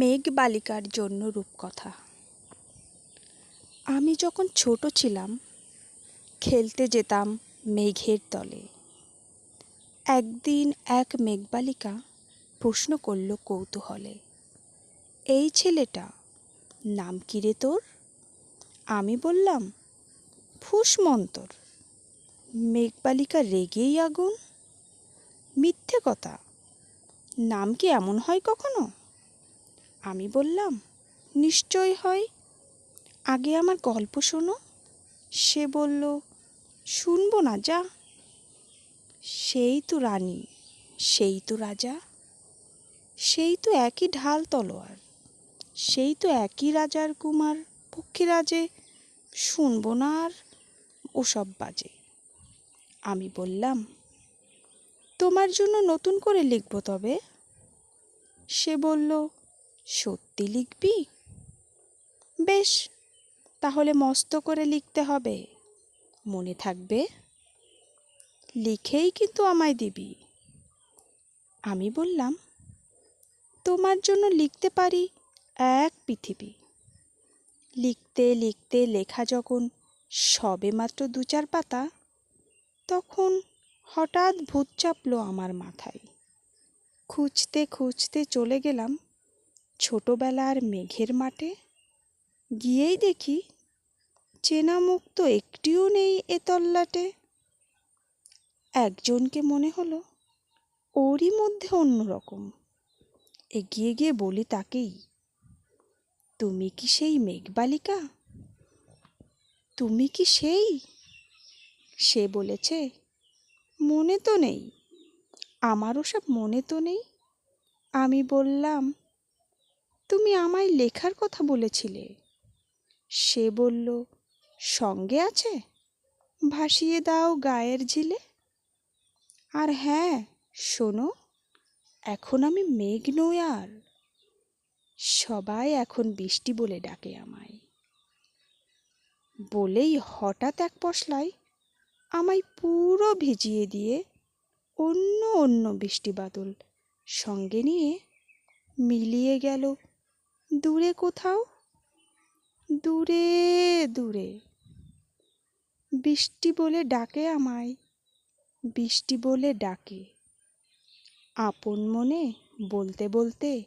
মেঘ বালিকার জন্য রূপকথা। আমি যখন ছোট ছিলাম, খেলতে যেতাম মেঘের তলে। একদিন এক মেঘবালিকা প্রশ্ন করল কৌতূহলে, এই ছেলেটা নাম কি রে তোর? আমি বললাম, ফুসমন্তর। মেঘবালিকা রেগেই আগুন। মিথ্যে কথা। নাম কি এমন হয় কখনো? আমি বললাম, নিশ্চয় হয়। আগে আমার গল্প শোনো। সে বলল, শুনব না যা। সেই তো রানী, সেই তো রাজা, সেই তো একই ঢাল তলোয়ার, সেই তো একই রাজার কুমার, পক্ষীরাজে শুনব না আর ওসব বাজে। আমি বললাম, তোমার জন্য নতুন করে লিখব তবে? সে বলল সত্যি লিখবি? বেশ, তাহলে মস্ত করে লিখতে হবে। মনে থাকবে? লিখেই কিন্তু আমায় দিবি। আমি বললাম, তোমার জন্য লিখতে পারি এক পৃথিবী। লিখতে লিখতে লেখা যখন সবে মাত্র দু চার পাতা, তখন হঠাৎ ভূত চাপলো আমার মাথায়। খুঁজতে খুঁজতে চলে গেলাম ছোটবেলার মেঘের মাঠে গিয়েই দেখি চেনা একটিও নেই এ তল্লাটে। একজনকে মনে হলো ওরই মধ্যে অন্যরকম। এগিয়ে গিয়ে বলি তাকেই, তুমি কি সেই মেঘবালিকা? তুমি কি সেই? সে বলেছে, মনে তো নেই, আমারও সব মনে তো নেই। আমি বললাম তুমি আমায় লেখার কথা বলেছিলে। সে বলল, সঙ্গে আছে? ভাসিয়ে দাও গায়ের ঝিলে। আর হ্যাঁ শোনো, এখন আমি মেঘ নই আর। সবাই এখন বৃষ্টি বলে ডাকে আমায়। বলেই হঠাৎ এক পশলায় আমায় পুরো ভিজিয়ে দিয়ে অন্য অন্য বৃষ্টি বাদল সঙ্গে নিয়ে মিলিয়ে গেল দূরে কোথাও? দূরে দূরে। বৃষ্টি বলে ডাকে আমায়। বৃষ্টি বলে ডাকে। আপন মনে বলতে বলতে